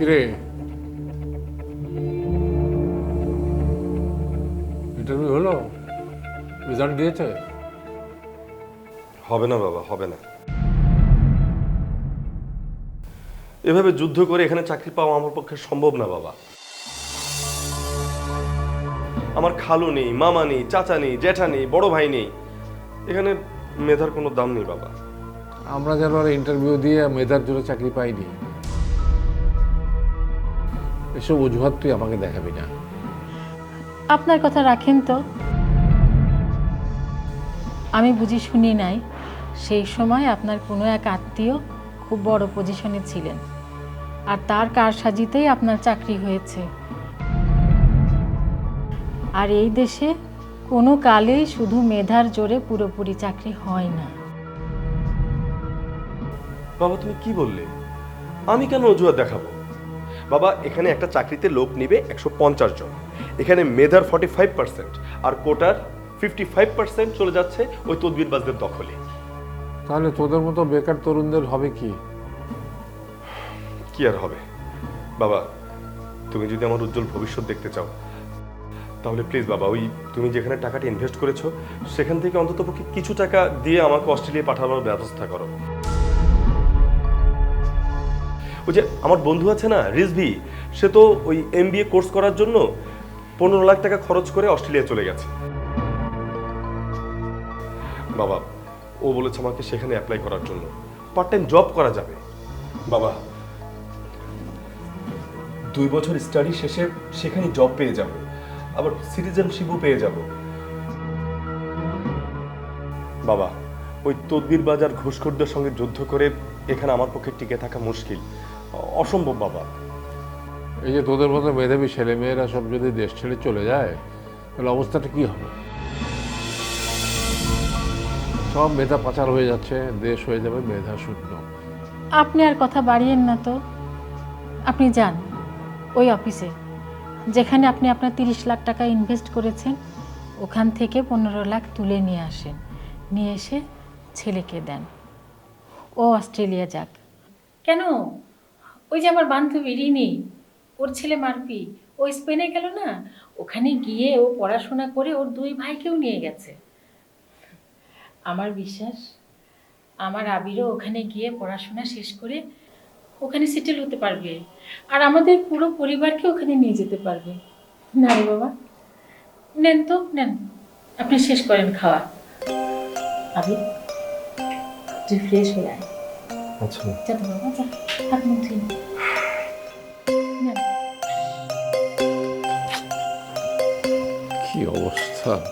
কিরে? ইন্টারভিউ হলো? রেজাল্ট দিয়েছে? হবে না বাবা হবে না। এভাবে যুদ্ধ করে এখানে চাকরি পাওয়া আমার পক্ষে সম্ভব না বাবা। আমার খালু নেই মামা নেই চাচা নেই জ্যাঠা নেই বড় ভাই নেই। এখানে মেধার কোনো দাম নেই বাবা। আমরা যেন আর ইন্টারভিউ দিয়ে মেধার জন্য চাকরি পাইনি। এসব অজুহাত তুই আমাকে দেখাবি না। আপনার কথা রাখেন তো। আমি বুঝি শুনি নাই সেই সময় আপনার কোনো এক আত্মীয় খুব বড় পজিশনে ছিলেন আর তার কারসাজিতেই আপনার চাকরি হয়েছে। আর এই দেশে কোনো কালেই শুধু মেধার জোরে পুরোপুরি চাকরি হয় না। বাবা তুমি কি বললে? আমি কেন অজুহাত দেখাবো? বাবা এখানে একটা চাকরিতে লোক নিবে একশো পঞ্চাশ জন। এখানে মেধার ফর্টি ফাইভ পার্সেন্ট আর কোটার ফিফটি ফাইভ পার্সেন্ট চলে যাচ্ছে ওই তদবিরবাজদের দখলে। তাহলে তোদের মতো বেকার তরুণদের হবে কি? কি আর হবে? বাবা তুমি যদি আমার উজ্জ্বল ভবিষ্যৎ দেখতে চাও তাহলে প্লিজ বাবা ওই তুমি যেখানে টাকাটা ইনভেস্ট করেছ সেখান থেকে অন্ততপক্ষে কিছু টাকা দিয়ে আমাকে অস্ট্রেলিয়া পাঠানোর ব্যবস্থা করো। ওই যে আমার বন্ধু আছে না, রিজভি, সে তো ওই এম কোর্স করার জন্য পনেরো লাখ টাকা খরচ করে অস্ট্রেলিয়া চলে গেছে। বাবা, ও বলেছে আমাকে সেখানে অ্যাপ্লাই করার জন্য। পার্ট টাইম জব করা যাবে। বাবা, দুই বছর স্টাডি শেষে সেখানে জব পেয়ে যাব। আবার সিটিজেনশিপও পেয়ে যাব। বাবা ওই তদবির বাজার ঘুষখোরদের সঙ্গে যুদ্ধ করে এখানে আমার পক্ষে টিকে থাকা মুশকিল। অসম্ভব বাবা এই যে তোদের মতো মেধাবী ছেলেমেয়েরা সব যদি দেশ ছেড়ে চলে যায় তাহলে অবস্থাটা কি হবে? সব মেধা পাচার হয়ে যাচ্ছে দেশ হয়ে যাবে মেধা শূন্য। আপনি আর কথা বাড়িয়েন না তো। আপনি যান ওই অফিসে। যেখানে আপনি আপনার তিরিশ লাখ টাকা ইনভেস্ট করেছেন ওখান থেকে পনেরো লাখ তুলে নিয়ে আসেন। নিয়ে এসে ছেলেকে দেন। ও অস্ট্রেলিয়া যাক। কেন? ওই যে আমার বান্ধবী রিনি, ওর ছেলে মারপি, ও স্পেনে গেল না? ওখানে গিয়ে ও পড়াশোনা করে ওর দুই ভাইকেও নিয়ে গেছে। আমার বিশ্বাস, আমার আবিরও ওখানে গিয়ে পড়াশোনা শেষ করে ওখানে সেটেল হতে পারবে। আর আমাদের পুরো পরিবারকে ওখানে নিয়ে যেতে পারবে। না রে বাবা। নেন তো, নেন। আপনি শেষ করেন খাওয়া। আবির? তুই ফ্রেশ হয়ে আয় আচ্ছা যা তো বাবা যা হাত মুখ ধুয়ে নে। নেন কি অবস্থা